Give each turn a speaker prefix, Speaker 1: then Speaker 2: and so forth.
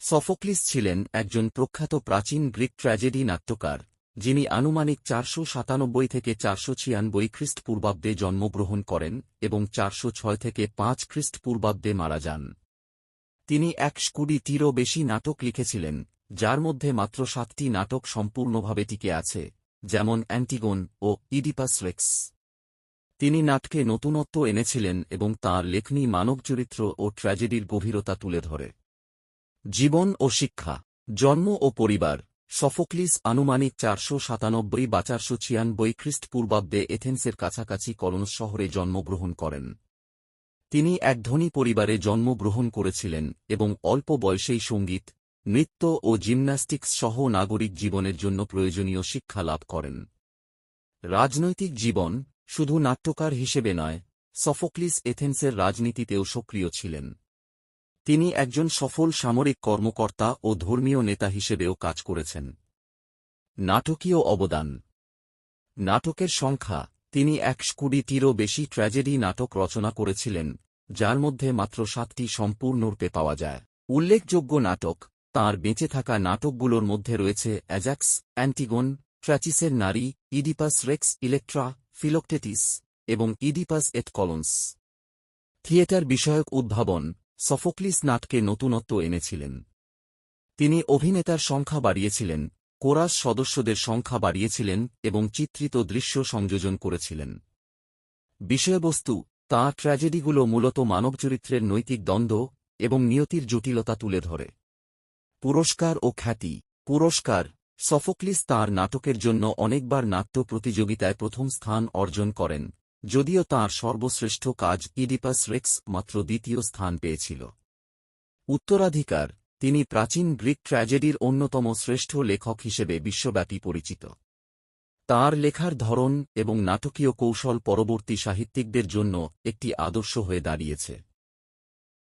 Speaker 1: Sophocles ছিলেন একজন প্রখ্যাত প্রাচীন গ্রিক ট্র্যাজেডি নাট্যকার, যিনি আনুমানিক চারশো সাতানব্বই থেকে চারশো ছিয়ানব্বই খ্রিস্টপূর্বাব্দে জন্মগ্রহণ করেন এবং চারশো ছয় থেকে পাঁচ খ্রিস্টপূর্বাব্দে মারা যান। তিনি একশ কুড়িটিরও বেশি নাটক লিখেছিলেন, যার মধ্যে মাত্র সাতটি নাটক সম্পূর্ণভাবে টিকে আছে, যেমন অ্যান্টিগন ও ইডিপাস রেক্স। তিনি নাটকে নতুনত্ব এনেছিলেন এবং তাঁর লেখনী মানব চরিত্র ও ট্র্যাজেডির গভীরতা তুলে ধরে। জীবন ও শিক্ষা, জন্ম ও পরিবার, সফোক্লিস আনুমানিক চারশো সাতানব্বই বা চারশো ছিয়ানব্বই খ্রিস্টপূর্বাব্দে এথেন্সের কাছাকাছি কলনস শহরে জন্মগ্রহণ করেন। তিনি এক ধনী পরিবারে জন্মগ্রহণ করেছিলেন এবং অল্প বয়সেই সংগীত, নৃত্য ও জিমন্যাস্টিক্স সহ নাগরিক জীবনের জন্য প্রয়োজনীয় শিক্ষা লাভ করেন। রাজনৈতিক জীবন শুধু নাট্যকার হিসেবে নয়, সফোক্লিস এথেন্সের রাজনীতিতেও সক্রিয় ছিলেন। তিনি একজন সফল সামরিক কর্মকর্তা ও ধর্মীয় নেতা হিসেবেও কাজ করেছেন। নাটকীয় অবদান। নাটকের সংখ্যা, তিনি একশ কুড়িটিরও বেশি ট্র্যাজেডি নাটক রচনা করেছিলেন, যার মধ্যে মাত্র সাতটি সম্পূর্ণরূপে পাওয়া যায়। উল্লেখযোগ্য নাটক, তাঁর বেঁচে থাকা নাটকগুলোর মধ্যে রয়েছে অ্যাজাক্স, অ্যান্টিগন, ট্র্যাচিসের নারী, ইডিপাস রেক্স ইলেকট্রা, ফিলোকটেটিস এবং ইডিপাস এট কলন্স থিয়েটার বিষয়ক উদ্ভাবন সফোক্লিস নাটকে নতুনত্ব এনেছিলেন। তিনি অভিনেতার সংখ্যা বাড়িয়েছিলেন, কোরাস সদস্যদের সংখ্যা বাড়িয়েছিলেন এবং চিত্রিত দৃশ্য সংযোজন করেছিলেন। বিষয়বস্তু, তাঁর ট্র্যাজেডিগুলো মূলত মানব চরিত্রের নৈতিক দ্বন্দ্ব এবং নিয়তির জটিলতা তুলে ধরে। পুরস্কার ও খ্যাতি, পুরস্কার, সফোক্লিস তাঁর নাটকের জন্য অনেকবার নাট্য প্রতিযোগিতায় প্রথম স্থান অর্জন করেন। যদিও তাঁর সর্বশ্রেষ্ঠ কাজ ইডিপাস রেক্স মাত্র দ্বিতীয় স্থান পেয়েছিল। উত্তরাধিকার, তিনি প্রাচীন গ্রিক ট্র্যাজেডির অন্যতম শ্রেষ্ঠ লেখক হিসেবে বিশ্বব্যাপী পরিচিত। তার লেখার ধরন এবং নাটকীয় কৌশল পরবর্তী সাহিত্যিকদের জন্য একটি আদর্শ হয়ে দাঁড়িয়েছে।